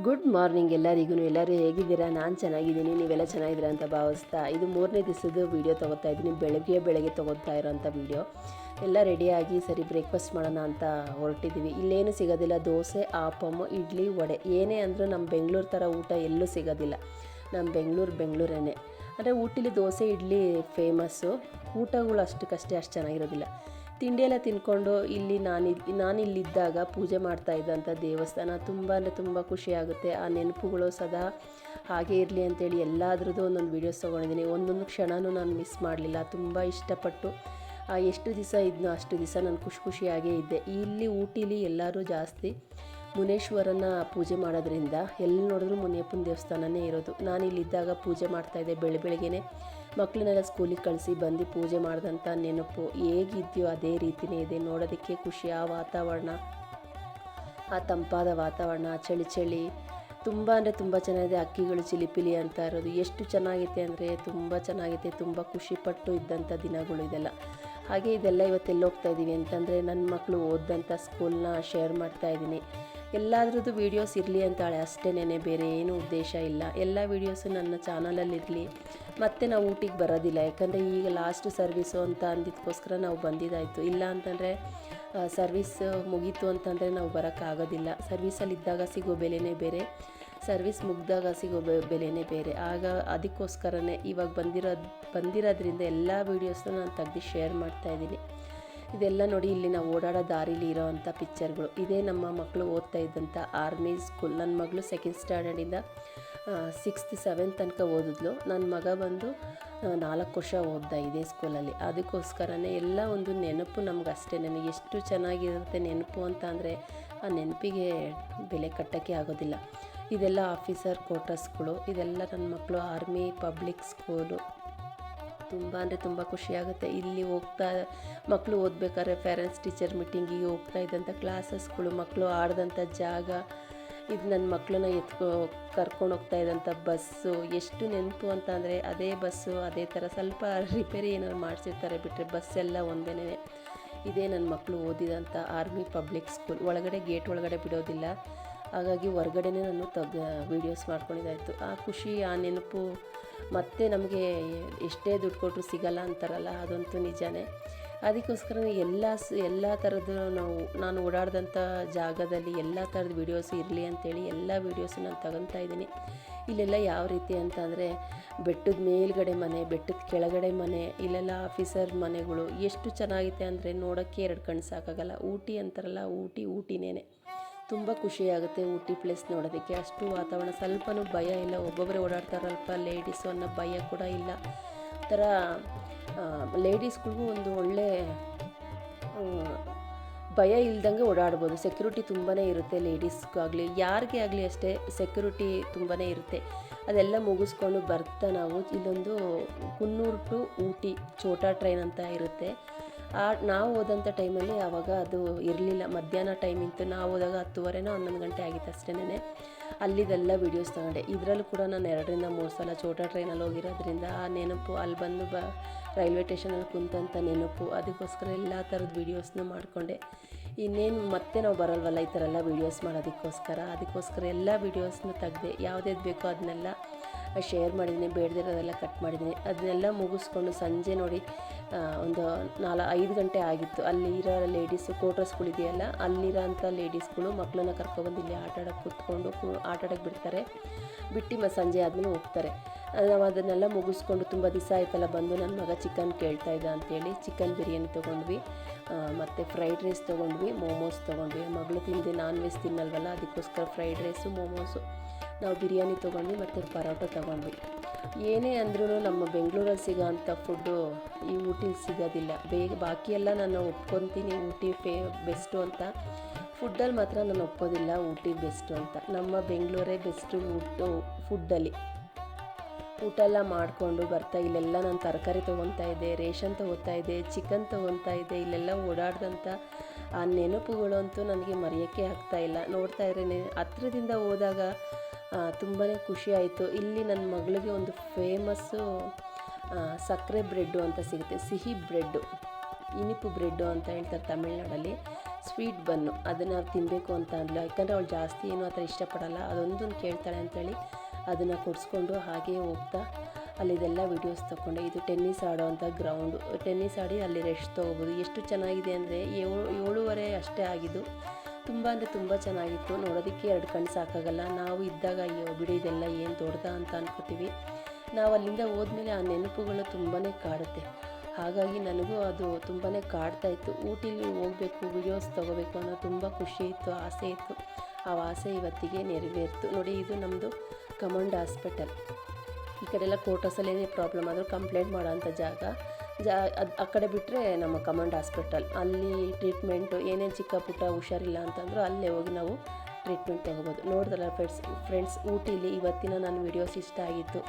Good morning ಎಲ್ಲರಿಗೂ. ಎಲ್ಲರೂ ಹೇಗಿದ್ದೀರಾ? ನಾನು ಚೆನ್ನಾಗಿದ್ದೀನಿ. ನೀವೆಲ್ಲ ಚೆನ್ನಾಗಿದ್ದೀರಾ ಅಂತ ಭಾವಿಸ್ತಾ ಇದು ಮೂರನೇ ದಿವಸದ ವೀಡಿಯೋ ತೊಗೋತಾ ಇದ್ದೀನಿ. ಬೆಳಗ್ಗೆ ಬೆಳಗ್ಗೆ ತೊಗೋತಾ ಇರೋಂಥ ವೀಡಿಯೋ ಎಲ್ಲ ರೆಡಿಯಾಗಿ ಸರಿ ಬ್ರೇಕ್ಫಾಸ್ಟ್ ಮಾಡೋಣ ಅಂತ ಹೊರಟಿದ್ದೀವಿ ಇಲ್ಲೇನು ಸಿಗೋದಿಲ್ಲ. ದೋಸೆ ಆಪಮ್ಮು ಇಡ್ಲಿ, ವಡೆ. ಏನೇ ಅಂದರೂ ನಮ್ಮ ಬೆಂಗಳೂರು ಥರ ಊಟ ಎಲ್ಲೂ ಸಿಗೋದಿಲ್ಲ. ನಮ್ಮ ಬೆಂಗಳೂರು ಬೆಂಗಳೂರೇನೆ. ಅಂದರೆ ಊಟಿಲಿ ದೋಸೆ, ಇಡ್ಲಿ ಫೇಮಸ್ಸು ಊಟಗಳು ಅಷ್ಟಕ್ಕಷ್ಟೇ ಅಷ್ಟು ಚೆನ್ನಾಗಿರೋದಿಲ್ಲ. ತಿಂಡಿ ಎಲ್ಲ ತಿನ್ಕೊಂಡು ಇಲ್ಲಿ ನಾನು ನಾನಿಲ್ಲಿದ್ದಾಗ ಪೂಜೆ ಮಾಡ್ತಾ ಇದ್ದಂಥ ದೇವಸ್ಥಾನ ತುಂಬ ಅಂದರೆ ತುಂಬ ಖುಷಿಯಾಗುತ್ತೆ. ಆ ನೆನಪುಗಳು ಸದಾ ಹಾಗೆ ಇರಲಿ ಅಂತೇಳಿ ಎಲ್ಲಾದ್ರದ್ದು ಒಂದೊಂದು ವೀಡಿಯೋಸ್ ತೊಗೊಂಡಿದ್ದೀನಿ. ಒಂದೊಂದು ಕ್ಷಣನೂ ನಾನು ಮಿಸ್ ಮಾಡಲಿಲ್ಲ. ತುಂಬ ಇಷ್ಟಪಟ್ಟು ಎಷ್ಟು ದಿವಸ ಇದ್ನೋ ಅಷ್ಟು ದಿವಸ ನಾನು ಖುಷಿ ಖುಷಿಯಾಗೇ ಇದ್ದೆ. ಇಲ್ಲಿ ಊಟಿಲಿ ಎಲ್ಲರೂ ಜಾಸ್ತಿ ಮುನೇಶ್ವರನ ಪೂಜೆ ಮಾಡೋದ್ರಿಂದ ಎಲ್ಲಿ ನೋಡಿದ್ರು ಮುನಿಯಪ್ಪನ ದೇವಸ್ಥಾನನೇ ಇರೋದು. ನಾನು ಇಲ್ಲಿದ್ದಾಗ ಪೂಜೆ ಮಾಡ್ತಾಯಿದ್ದೆ ಬೆಳೆ ಬೆಳಗ್ಗೆನೆ. ಮಕ್ಕಳನ್ನೆಲ್ಲ ಸ್ಕೂಲಿಗೆ ಕಳಿಸಿ ಬಂದು ಪೂಜೆ ಮಾಡಿದಂಥ ನೆನಪು ಹೇಗಿದೆಯೋ ಅದೇ ರೀತಿಯೇ ಇದೆ. ನೋಡೋದಕ್ಕೆ ಖುಷಿ ಆ ವಾತಾವರಣ, ಆ ತಂಪಾದ ವಾತಾವರಣ, ಚಳಿ ಚಳಿ. ತುಂಬ ಅಂದರೆ ತುಂಬ ಚೆನ್ನಾಗಿದೆ. ಅಕ್ಕಿಗಳು ಚಿಲಿಪಿಲಿ ಅಂತ ಇರೋದು. ಎಷ್ಟು ಚೆನ್ನಾಗೈತೆ ಅಂದರೆ ತುಂಬ ಚೆನ್ನಾಗೈತೆ. ತುಂಬ ಖುಷಿಪಟ್ಟು ಇದ್ದಂಥ ದಿನಗಳು ಇದೆಲ್ಲ. ಹಾಗೆ ಇದೆಲ್ಲ ಇವತ್ತೆಲ್ಲ ಹೋಗ್ತಾ ಇದ್ದೀವಿ ಅಂತಂದರೆ ನನ್ನ ಮಕ್ಕಳು ಓದಂಥ ಸ್ಕೂಲ್ನ ಶೇರ್ ಮಾಡ್ತಾ ಇದ್ದೀನಿ. ಎಲ್ಲದ್ರದ್ದು ವೀಡಿಯೋಸ್ ಇರಲಿ ಅಂತಾಳೆ. ಅಷ್ಟೇನೇ ಬೇರೆ ಏನೂ ಉದ್ದೇಶ ಇಲ್ಲ. ಎಲ್ಲ ವೀಡಿಯೋಸು ನನ್ನ ಚಾನಲಲ್ಲಿರಲಿ ಮತ್ತೆ ನಾವು ಊಟಿಗೆ ಬರೋದಿಲ್ಲ. ಯಾಕಂದರೆ ಈಗ ಲಾಸ್ಟ್ ಸರ್ವಿಸು ಅಂತ ಅಂದಿದ್ದಕ್ಕೋಸ್ಕರ ನಾವು ಬಂದಿದ್ದಾಯಿತು. ಇಲ್ಲ ಅಂತಂದರೆ ಸರ್ವಿಸ್ ಮುಗೀತು ಅಂತಂದರೆ ನಾವು ಬರೋಕ್ಕಾಗೋದಿಲ್ಲ. ಸರ್ವಿಸಲ್ಲಿದ್ದಾಗ ಸಿಗೋ ಬೆಲೆನೇ ಬೇರೆ. ಸರ್ವಿಸ್ ಮುಗಿದಾಗ ಸಿಗೋ ಬೆಲೆನೇ ಬೇರೆ. ಆಗ ಅದಕ್ಕೋಸ್ಕರನೇ ಇವಾಗ ಬಂದಿರೋದು, ಬಂದಿರೋದ್ರಿಂದ ಎಲ್ಲ ವೀಡಿಯೋಸ್ನ ನಾನು ತೆಗ್ದು ಶೇರ್ ಮಾಡ್ತಾಯಿದ್ದೀನಿ ಇದೆಲ್ಲ ನೋಡಿ ಇಲ್ಲಿ ನಾವು ಓಡಾಡೋ ದಾರಿಲಿ ಇರೋ ಅಂಥ ಪಿಕ್ಚರ್ಗಳು. ಇದೇ ನಮ್ಮ ಮಕ್ಕಳು ಓದ್ತಾ ಇದ್ದಂಥ ಆರ್ಮಿ ಸ್ಕೂಲ್. ನನ್ನ ಮಗಳು ಸೆಕೆಂಡ್ ಸ್ಟ್ಯಾಂಡರ್ಡಿಂದ ಸಿಕ್ಸ್ತ್ ಸೆವೆಂತ್ ತನಕ ಓದಿದ್ಲು. ನನ್ನ ಮಗ ಬಂದು ನಾಲ್ಕು ವರ್ಷ ಓದ್ದ ಇದೇ ಸ್ಕೂಲಲ್ಲಿ. ಅದಕ್ಕೋಸ್ಕರನೇ ಎಲ್ಲ ಒಂದು ನೆನಪು ನಮ್ಗೆ ಅಷ್ಟೇ. ನನಗೆ ಎಷ್ಟು ಚೆನ್ನಾಗಿರುತ್ತೆ ನೆನಪು ಅಂತ ಅಂದರೆ ಆ ನೆನಪಿಗೆ ಬೆಲೆ ಕಟ್ಟೋಕ್ಕೆ ಆಗೋದಿಲ್ಲ. ಇದೆಲ್ಲ ಆಫೀಸರ್ ಕ್ವಾರ್ಟರ್ಸ್ಗಳು ಇದೆಲ್ಲ ನನ್ನ ಮಕ್ಕಳು ಆರ್ಮಿ ಪಬ್ಲಿಕ್ ಸ್ಕೂಲು ತುಂಬ ಅಂದರೆ ತುಂಬ ಖುಷಿಯಾಗುತ್ತೆ. ಇಲ್ಲಿ ಹೋಗ್ತಾ ಮಕ್ಕಳು ಓದ್ಬೇಕಾದ್ರೆ ಪೇರೆಂಟ್ಸ್ ಟೀಚರ್ ಮೀಟಿಂಗಿಗೆ ಹೋಗ್ತಾ ಇದ್ದಂಥ ಕ್ಲಾಸಸ್ಗಳು ಮಕ್ಕಳು ಆಡಿದಂಥ ಜಾಗ, ಇದು ನನ್ನ ಮಕ್ಕಳನ್ನ ಎತ್ಕೊ ಕರ್ಕೊಂಡು ಹೋಗ್ತಾ ಇದ್ದಂಥ ಬಸ್ಸು ಎಷ್ಟು ನೆನಪು ಅಂತ ಅಂದರೆ ಅದೇ ಬಸ್ಸು ಅದೇ ಥರ ಸ್ವಲ್ಪ ರಿಪೇರಿ ಏನಾದ್ರು ಮಾಡಿಸಿರ್ತಾರೆ ಬಿಟ್ಟರೆ ಬಸ್ಸೆಲ್ಲ ಒಂದೇನೇ. ಇದೇ ನನ್ನ ಮಕ್ಕಳು ಓದಿದಂಥ ಆರ್ಮಿ ಪಬ್ಲಿಕ್ ಸ್ಕೂಲ್ ಒಳಗಡೆ ಗೇಟ್ ಒಳಗಡೆ ಬಿಡೋದಿಲ್ಲ. ಹಾಗಾಗಿ ಹೊರಗಡೆನೇ ನಾನು ತಗ ವೀಡಿಯೋಸ್ ಮಾಡ್ಕೊಂಡಿದ್ದಾಯಿತು. ಆ ಖುಷಿ, ಆ ನೆನಪು ಮತ್ತೆ ನಮಗೆ ಎಷ್ಟೇ ದುಡ್ಡು ಕೊಟ್ಟರು ಸಿಗಲ್ಲ ಅಂತಾರಲ್ಲ, ಅದಂತೂ ನಿಜಾನೇ. ಅದಕ್ಕೋಸ್ಕರ ಎಲ್ಲ ಎಲ್ಲ ಥರದ್ದು ನಾವು, ನಾನು ಓಡಾಡ್ದಂಥ ಜಾಗದಲ್ಲಿ ಎಲ್ಲ ಥರದ ವೀಡಿಯೋಸ್ ಇರಲಿ ಅಂತೇಳಿ ಎಲ್ಲ ವೀಡಿಯೋಸು ನಾನು ತಗೊತಾ ಇದ್ದೀನಿ. ಇಲ್ಲೆಲ್ಲ ಯಾವ ರೀತಿ ಅಂತ ಅಂದರೆ ಬೆಟ್ಟದ ಮೇಲ್ಗಡೆ ಮನೆ, ಬೆಟ್ಟದ ಕೆಳಗಡೆ ಮನೆ, ಇಲ್ಲೆಲ್ಲ ಆಫೀಸರ್ ಮನೆಗಳು ಎಷ್ಟು ಚೆನ್ನಾಗಿದೆ ಅಂದರೆ ನೋಡೋಕ್ಕೆ ಎರಡು ಕಣ್ಣು ಸಾಕಾಗಲ್ಲ. ಊಟಿ ಅಂತಾರಲ್ಲ, ಊಟಿ ಊಟಿನೇ ತುಂಬ ಖುಷಿಯಾಗುತ್ತೆ ಊಟಿ ಪ್ಲೇಸ್ ನೋಡೋದಕ್ಕೆ. ಅಷ್ಟು ವಾತಾವರಣ, ಸ್ವಲ್ಪನೂ ಭಯ ಇಲ್ಲ. ಒಬ್ಬೊಬ್ಬರೇ ಓಡಾಡ್ತಾರಲ್ಪ ಲೇಡೀಸು ಅನ್ನೋ ಭಯ ಕೂಡ ಇಲ್ಲ. ಥರ ಲೇಡೀಸ್ಗಳಿಗೂ ಒಂದು ಒಳ್ಳೆ ಭಯ ಇಲ್ದಂಗೆ ಓಡಾಡ್ಬೋದು. ಸೆಕ್ಯೂರಿಟಿ ತುಂಬಾ ಇರುತ್ತೆ ಲೇಡೀಸ್ಗಾಗಲಿ ಯಾರಿಗೆ ಆಗಲಿ ಅಷ್ಟೇ ಸೆಕ್ಯೂರಿಟಿ ತುಂಬಾ ಇರುತ್ತೆ. ಅದೆಲ್ಲ ಮುಗಿಸ್ಕೊಂಡು ಬರ್ತಾ ನಾವು ಇಲ್ಲೊಂದು ಕುನ್ನೂರು ಟು ಊಟಿ ಚೋಟಾ ಟ್ರೈನ್ ಅಂತ ಇರುತ್ತೆ. ಆ, ನಾವು ಹೋದಂಥ ಟೈಮಲ್ಲಿ ಆವಾಗ ಅದು ಇರಲಿಲ್ಲ. ಮಧ್ಯಾಹ್ನ ಟೈಮ್ ನಾವು ಹೋದಾಗ ಹತ್ತುವರೆನೋ ಹನ್ನೊಂದು ಗಂಟೆ ಆಗಿತ್ತು ಅಷ್ಟೇನೆ. ಅಲ್ಲಿದೆಲ್ಲ ವೀಡಿಯೋಸ್ ತಗೊಂಡೆ. ಇದರಲ್ಲೂ ಕೂಡ ನಾನು ಎರಡರಿಂದ ಮೂರು ಸಲ ಚೋಟಾ ಟ್ರೈನಲ್ಲಿ ಹೋಗಿರೋದ್ರಿಂದ ಆ ನೆನಪು, ಅಲ್ಲಿ ಬಂದು ಬ ರೈಲ್ವೆ ಸ್ಟೇಷನಲ್ಲಿ ಕುಂತಂಥ ನೆನಪು, ಅದಕ್ಕೋಸ್ಕರ ಎಲ್ಲ ಥರದ ವೀಡಿಯೋಸ್ನ ಮಾಡಿಕೊಂಡೆ. ಇನ್ನೇನು ಮತ್ತೆ ನಾವು ಬರಲ್ವಲ್ಲ ಈ ಥರ ಎಲ್ಲ ವೀಡಿಯೋಸ್ ಮಾಡೋದಕ್ಕೋಸ್ಕರ. ಅದಕ್ಕೋಸ್ಕರ ಎಲ್ಲ ವೀಡಿಯೋಸ್ನ ತೆಗೆದೆ ಯಾವುದೇದು ಬೇಕೋ ಅದನ್ನೆಲ್ಲ ಶೇರ್ ಮಾಡಿದ್ದೀನಿ, ಬೇಡದಿರೋದೆಲ್ಲ ಕಟ್ ಮಾಡಿದ್ದೀನಿ. ಅದನ್ನೆಲ್ಲ ಮುಗಿಸ್ಕೊಂಡು ಸಂಜೆ ನೋಡಿ ಒಂದು ನಾಲ್ಕು ಐದು ಗಂಟೆ ಆಗಿತ್ತು. ಅಲ್ಲಿ ಇರೋ ಲೇಡೀಸು ಕ್ವಾರ್ಟರ್ಸ್ಗಳಿದೆಯಲ್ಲ ಅಲ್ಲಿರೋ ಅಂಥ ಲೇಡೀಸ್ಗಳು ಮಕ್ಕಳನ್ನ ಕರ್ಕೊಬಂದು ಇಲ್ಲಿ ಆಟ ಕೂತ್ಕೊಂಡು ಆಟ ಬಿಡ್ತಾರೆ. ಬಿಟ್ಟು ಮತ್ತು ಸಂಜೆ ಆದಮೇಲೆ ಹೋಗ್ತಾರೆ. ನಾವು ಅದನ್ನೆಲ್ಲ ಮುಗಿಸ್ಕೊಂಡು ತುಂಬ ದಿವಸ ಆಯ್ತಲ್ಲ, ಬಂದು ನನ್ನ ಮಗ ಚಿಕನ್ ಕೇಳ್ತಾ ಇದ್ದ ಅಂತೇಳಿ ಚಿಕನ್ ಬಿರಿಯಾನಿ ತೊಗೊಂಡ್ವಿ. ಮತ್ತು ಫ್ರೈಡ್ ರೈಸ್ ತೊಗೊಂಡ್ವಿ ಮೋಮೋಸ್ ತೊಗೊಂಡ್ವಿ. ಮಗಳು ತಿಂದೆ ನಾನ್ ವೆಜ್ ತಿನ್ನಲ್ವಲ್ಲ, ಅದಕ್ಕೋಸ್ಕರ ಫ್ರೈಡ್ ರೈಸು ಮೋಮೋಸು ನಾವು ಬಿರಿಯಾನಿ ತೊಗೊಂಡ್ವಿ ಮತ್ತು ಪರೋಟ ತೊಗೊಂಡ್ವಿ. ಏನೇ ಅಂದ್ರೂ ನಮ್ಮ ಬೆಂಗಳೂರಲ್ಲಿ ಸಿಗೋ ಅಂಥ ಫುಡ್ಡು ಈ ಊಟಿಲಿ ಸಿಗೋದಿಲ್ಲ. ಬೇಗ ಬಾಕಿ ಎಲ್ಲ ನಾನು ಒಪ್ಕೊತೀನಿ, ಊಟಿ ಫೇ ಬೆಸ್ಟು ಅಂತ. ಫುಡ್ಡಲ್ಲಿ ಮಾತ್ರ ನಾನು ಒಪ್ಪೋದಿಲ್ಲ, ಊಟಿ ಬೆಸ್ಟು ಅಂತ. ನಮ್ಮ ಬೆಂಗಳೂರೇ ಬೆಸ್ಟು ಊಟ ಫುಡ್ಡಲ್ಲಿ ಊಟ ಎಲ್ಲ ಮಾಡಿಕೊಂಡು ಬರ್ತಾ, ಇಲ್ಲೆಲ್ಲ ನಾನು ತರಕಾರಿ ತೊಗೊತಾ ಇದ್ದೆ, ರೇಷನ್ ತೊಗೊತಾ ಇದ್ದೆ ಚಿಕನ್ ತೊಗೊತಾ ಇದ್ದೆ, ಇಲ್ಲೆಲ್ಲ ಓಡಾಡ್ದಂಥ ಆ ನೆನಪುಗಳು ಅಂತೂ ನನಗೆ ಮರೆಯೋಕ್ಕೆ ಆಗ್ತಾಯಿಲ್ಲ ನೋಡ್ತಾ ಇದ್ರೆ ಹತ್ರದಿಂದ ಹೋದಾಗ ತುಂಬಾ ಖುಷಿ ಆಯಿತು. ಇಲ್ಲಿ ನನ್ನ ಮಗಳಿಗೆ ಒಂದು ಫೇಮಸ್ಸು ಸಕ್ಕರೆ ಬ್ರೆಡ್ಡು ಅಂತ ಸಿಗುತ್ತೆ. ಸಿಹಿ ಬ್ರೆಡ್ಡು, ಇನಿಪು ಬ್ರೆಡ್ಡು ಅಂತ ಹೇಳ್ತಾರೆ ತಮಿಳ್ನಾಡಲ್ಲಿ. Sweet bun. ಅದನ್ನು ತಿನ್ನಬೇಕು ಅಂತ ಅಂದ್ಲು. ಯಾಕಂದರೆ ಅವಳು ಜಾಸ್ತಿ ಏನು ಆ ಥರ ಇಷ್ಟಪಡಲ್ಲ. ಅದೊಂದನ್ನು ಕೇಳ್ತಾಳೆ ಅಂತೇಳಿ ಅದನ್ನು ಕೊಡಿಸ್ಕೊಂಡು ಹಾಗೆ ಹೋಗ್ತಾ ಅಲ್ಲಿದೆಲ್ಲ ವಿಡಿಯೋಸ್ ತೊಗೊಂಡೆ. ಇದು ಟೆನ್ನಿಸ್ ಆಡೋವಂಥ ಗ್ರೌಂಡು ಟೆನ್ನಿಸ್ ಆಡಿ ಅಲ್ಲಿ ರೆಸ್ಟ್ ತೊಗೋಬೋದು. ಎಷ್ಟು ಚೆನ್ನಾಗಿದೆ ಅಂದರೆ ಏಳು, ಏಳುವರೆ ಅಷ್ಟೇ ಆಗಿದ್ದು ತುಂಬ ಅಂದರೆ ತುಂಬ ಚೆನ್ನಾಗಿತ್ತು. ನೋಡೋದಕ್ಕೆ ಎರಡು ಕಣ್ಣು ಸಾಕಾಗಲ್ಲ. ನಾವು ಇದ್ದಾಗ ಅಯ್ಯೋ ಬಿಡಿ, ಇದೆಲ್ಲ ಏನು ದೊಡ್ಡದ ಅಂತ ಅನ್ಕೋತೀವಿ. ನಾವು ಅಲ್ಲಿಂದ ಹೋದ್ಮೇಲೆ ಆ ನೆನಪುಗಳು ತುಂಬಾ ಕಾಡುತ್ತೆ. ಹಾಗಾಗಿ ನನಗೂ ಅದು ತುಂಬಾ ಕಾಡ್ತಾ ಇತ್ತು. ಊಟಿಲಿ ಹೋಗಬೇಕು ವಿಡಿಯೋಸ್ ತೊಗೋಬೇಕು ಅನ್ನೋ ತುಂಬ ಖುಷಿ ಇತ್ತು, ಆಸೆ ಇತ್ತು. ಆ ಆಸೆ ಇವತ್ತಿಗೆ ನೆರವೇರ್ತು. ನೋಡಿ, ಇದು ನಮ್ಮದು ಕಮಾಂಡ್ ಹಾಸ್ಪಿಟಲ್. ಈ ಕಡೆ ಎಲ್ಲ ಏನೇ ಪ್ರಾಬ್ಲಮ್ ಆದರೂ ಕಂಪ್ಲೇಂಟ್ ಮಾಡೋಂಥ ಜಾಗ. ಜಾ, ಅದು ಆ ಕಡೆ ಬಿಟ್ಟರೆ ನಮ್ಮ ಕಮಾಂಡ್ ಹಾಸ್ಪಿಟಲ್. ಅಲ್ಲಿ ಟ್ರೀಟ್ಮೆಂಟು, ಏನೇನು ಚಿಕ್ಕ ಪುಟ್ಟ ಹುಷಾರಿಲ್ಲ ಅಂತಂದರೂ ಅಲ್ಲೇ ಹೋಗಿ ನಾವು ಟ್ರೀಟ್ಮೆಂಟ್ ತಗೋಬೋದು. ನೋಡಿದ್ರಲ್ಲ ಫ್ರೆಂಡ್ಸ್ ಫ್ರೆಂಡ್ಸ್, ಊಟಿಲಿ ಇವತ್ತಿನ ನನ್ನ ವೀಡಿಯೋಸ್ ಇಷ್ಟ ಆಗಿತ್ತು.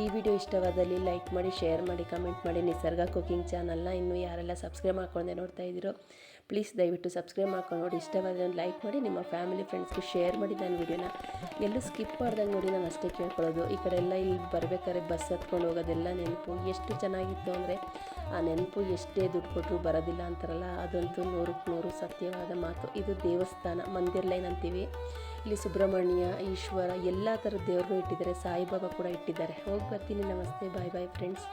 ಈ ವಿಡಿಯೋ ಇಷ್ಟವಾದಲ್ಲಿ ಲೈಕ್ ಮಾಡಿ, ಶೇರ್ ಮಾಡಿ, ಕಮೆಂಟ್ ಮಾಡಿ. ನಿಸರ್ಗ ಕುಕಿಂಗ್ ಚಾನಲ್ನ ಇನ್ನೂ ಯಾರೆಲ್ಲ ಸಬ್ಸ್ಕ್ರೈಬ್ ಮಾಡ್ಕೊಂಡೆ ನೋಡ್ತಾ ಇದ್ದೀರೋ ಪ್ಲೀಸ್ ದಯವಿಟ್ಟು ಸಬ್ಸ್ಕ್ರೈಬ್ ಮಾಡ್ಕೊಂಡು ನೋಡಿ. ಇಷ್ಟವಾದರೆ ಲೈಕ್ ಮಾಡಿ, ನಿಮ್ಮ ಫ್ಯಾಮಿಲಿ ಫ್ರೆಂಡ್ಸ್ಗೆ ಶೇರ್ ಮಾಡಿ ನಾನು ವೀಡಿಯೋನ ಎಲ್ಲೂ ಸ್ಕಿಪ್ ಮಾಡ್ದಂಗೆ ನೋಡಿ, ನಾನು ಅಷ್ಟೇ ಕೇಳ್ಕೊಳ್ಳೋದು. ಈ ಕಡೆ ಎಲ್ಲ ಇಲ್ಲಿ ಬರಬೇಕಾದ್ರೆ ಬಸ್ ಹತ್ಕೊಂಡು ಹೋಗೋದೆಲ್ಲ ನೆನಪು. ಎಷ್ಟು ಚೆನ್ನಾಗಿತ್ತು ಅಂದರೆ, ಆ ನೆನಪು ಎಷ್ಟೇ ದುಡ್ಡು ಕೊಟ್ಟರು ಬರೋದಿಲ್ಲ ಅಂತಾರಲ್ಲ, ಅದಂತೂ ನೂರಕ್ಕೆ ನೂರು ಸತ್ಯವಾದ ಮಾತು. ಇದು ದೇವಸ್ಥಾನ, ಮಂದಿರ್ ಲೈನ್ ಅಂತೀವಿ. ಇಲ್ಲಿ ಸುಬ್ರಹ್ಮಣ್ಯ, ಈಶ್ವರ, ಎಲ್ಲ ಥರದ ದೇವ್ರನ್ನೂ ಇಟ್ಟಿದ್ದಾರೆ. ಸಾಯಿಬಾಬಾ ಕೂಡ ಇಟ್ಟಿದ್ದಾರೆ. ಹೋಗಿ ಬರ್ತೀನಿ. ನಮಸ್ತೆ. ಬಾಯ್ ಬಾಯ್ ಫ್ರೆಂಡ್ಸ್